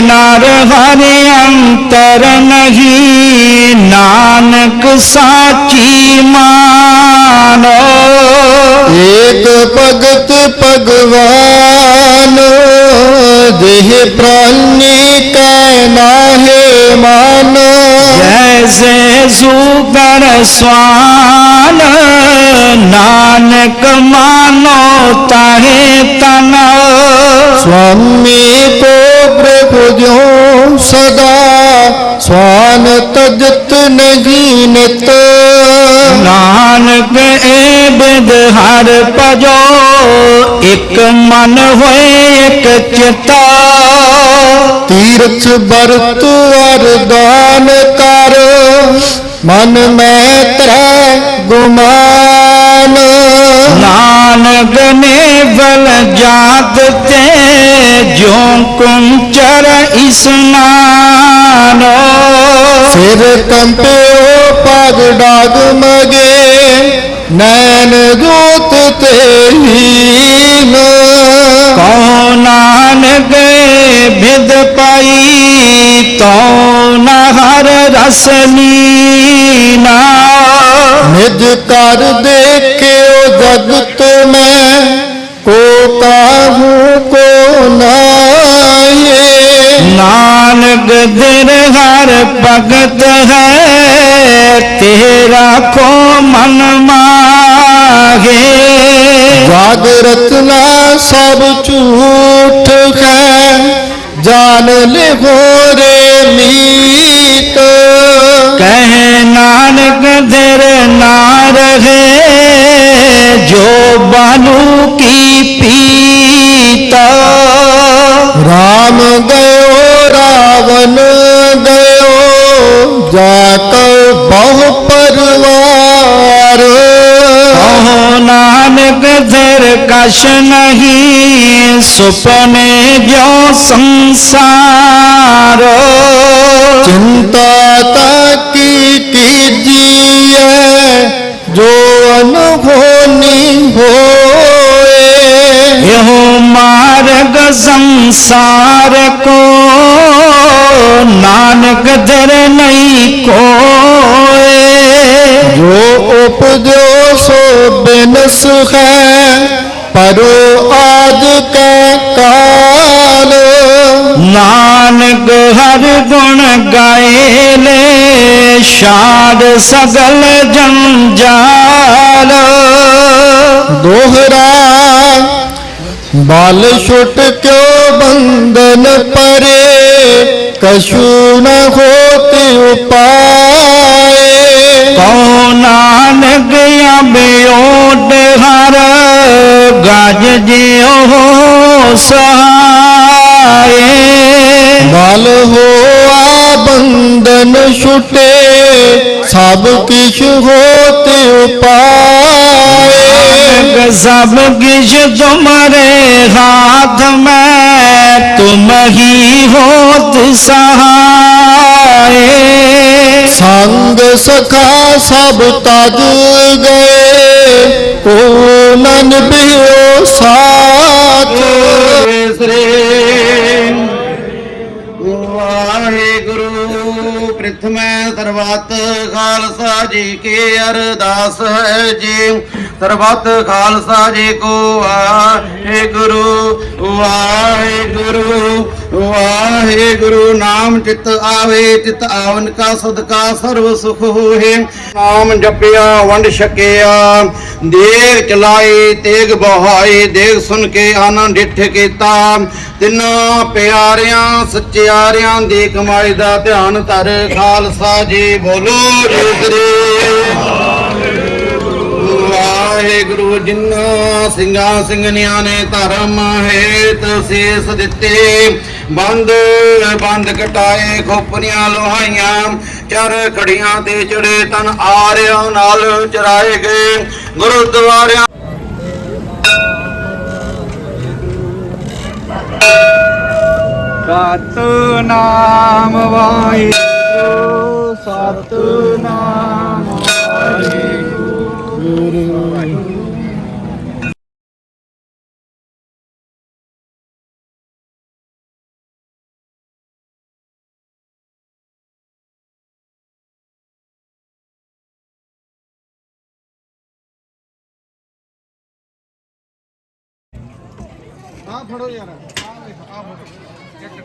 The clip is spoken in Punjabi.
ਨਰ ਹਰਿ ਅੰਤਰ ਨਹੀਂ ਨਾਨਕ ਸਾਚੀ ਮਾਨੋ। ਏਕ ਭਗਤ ਭਗਵਾਨ ਦੇਹ ਪ੍ਰਾਨੀ ਕੈ ਨਾਹੇ ਮਾਨ। ਜੈਸੇ ਸੁਗਰ ਸਵਾਨ ਨਾਨਕ ਮਾਨੋ ਤਾਹੇ ਤਨ। ਸੁਆਮੀ ਕੋ ਸਦਾ ਸਵਾਨ ਤਜਤ ਨਹੀਂ ਨਿਤ। ਨਾਨਕ ਏ ਬਿਦ ਹਰ ਭਜੋ ਇਕ ਮਨ ਹੋਏ ਇਕ ਚਿਤਾ। ਤੀਰਥ ਬਰਤ ਅਰਦਾਨ ਕਰ ਮਨ ਮੈਂ ਤਰੈ ਗੁਮਾਨ ਨਾਨਕ ਨੇ ਬਲ ਜਾਤ ਤੇ ਜਿਉ ਕੁੰਚਰ ਇਸਨਾਨੋ ਸਿਰ ਕੰਪਿਓ ਪਗ ਡਾਗ ਮਗੇ ਨੈਣ ਜੋਤ ਤੇਹੀਨ ਕਉ ਨਾਨਕ ਬਿਦ ਪਾਈ ਤਉ ਨ ਹਰ ਰਸ ਲੀਨਾ ਨਿਜ ਕਰ ਜਗਤ ਮੈਂ ਕੋ ਕਾਹੂ ਕੋ ਨਾਏ ਨਾਨਕ ਦਿਨ ਹਰ ਭਗਤ ਹੈ ਤੇਰਾ ਕੋ ਮਨ ਰਤਨਾ ਸਭ ਝੂਠ ਹੈ ਜਾਣ ਲਿਵੋ ਰੇ ਮੀਤ। ਕਹਿ ਨਾਨਕ ਦਿਰ ਨਾ ਰਹੇ। ਜੋ ਬਾਲੂ ਕੀ ਪੀਤਾ ਰਾਮ ਗਇਓ ਰਾਵਨ ਗਇਓ ਜਾ ਕਉ ਬਹੁ ਪਰਵਾਰ ਕਹੋ ਨਾਨਕ ਧਰ ਕਛ ਨਹੀਂ ਸੁਪਨੇ ਜੋ ਸੰਸਾਰ ਚਿੰਤਾ ਤਾ ਅਨਹੋਨੀ ਹੋਏ। ਇਹੋ ਮਾਰਗ ਸੰਸਾਰ ਕੋ ਨਾਨਕ ਧਰ ਨਹੀਂ ਕੋਏ। ਜੋ ਉਪਜੋ ਸੋ ਬਿਨਸ ਹੈ ਪਰੋ ਆਜ ਕੈ ਕਾਲ। ਨਾਨਕ ਹਰ ਗੁਣ ਗਾਏ ਲੈ ਛਾੜ ਸਗਲ ਜੰਜਾਲ। ਦੋਹਰਾ ਬਾਲ ਛੁਟ ਕਿਉ ਬੰਧਨ ਪਰੇ ਕਛੂ ਨ ਹੋਤ ਉਪਾਏ। ਕਉ ਨਾਨਕ ਅਬਿਓਟ ਹਰ ਗਜ ਜਿਉ ਸਹਾਏ ਬੰਧਨ ਛੁਟੇ ਸਭ ਕਿਛ ਹੋਤ ਉਪਾਏ। ਸਭ ਕਿਛ ਤੁਮਰੇ ਹਾਥ ਮੈਂ ਤੁਮ ਹੀ ਹੋਤ ਸਹਾਏ। ਸੰਗ ਸਖਾ ਸਭ ਤਜ ਗਏ ਕੋ ਨਨ ਬਿਓ ਸਾਥ। ਸ੍ਰੀ ਸਰਬੱਤ ਖਾਲਸਾ ਜੀ ਕੀ ਅਰਦਾਸ ਹੈ ਜੀ ਸਰਬੱਤ ਖਾਲਸਾ ਜੀ ਕੋ ਵਾਹਿਗੁਰੂ ਵਾਹਿਗੁਰੂ ਵਾਹਿਗੁਰੂ। ਨਾਮ ਚਿਤ ਆਵੇ, ਚਿਤ ਆਵਨ ਕਾ ਸਦਕਾ ਸਰਬ ਸੁਖ ਹੋਏ। ਨਾਮ ਜਪਿਆ, ਵੰਡ ਛਕਿਆ, ਦੇਗ ਚਲਾਈ ਤੇਗ ਬਹਾਈ ਦੇਗ ਸੁਣ ਕੇ ਆਨੰਦ ਡਿਠ ਕੀਤਾ। ਤਿੰਨਾਂ ਪਿਆਰਿਆਂ, ਸੱਚਿਆਰਿਆਂ ਦੀ ਕਮਾਈ ਦਾ ਧਿਆਨ ਧਰ, ਖਾਲਸਾ ਜੀ ਬੋਲੋ ਜੀ ਸ੍ਰੀ ਵਾਹਿਗੁਰੂ, ਜਿਨ੍ਹਾਂ ਸਿੰਘਾਂ ਸਿੰਘਣੀਆਂ ਨੇ ਧਰਮ ਹੇਤ ਸੇਸ਼ ਦਿੱਤੇ, ਬੰਦ ਬੰਦ ਕਟਾਏ ਖੋਪਰੀਆਂ ਲੋਹਾਈਆਂ, ਚਰ ਖੜੀਆਂ ਤੇ ਚੜੇ ਤਨ ਆਰਿਆਂ ਨਾਲ ਚਰਾਏ ਗਏ। ਗੁਰਦੁਆਰਿਆਂ ਸਤਨਾਮ ਵਾਹਿਗੁਰੂ। ਸਤਨਾਮ ਵਾਹਿਗੁਰੂ ਆ ਫੜੋ ਯਾਰ ਆ ਵੇਖ ਆ ਫੋਟੋ Як ти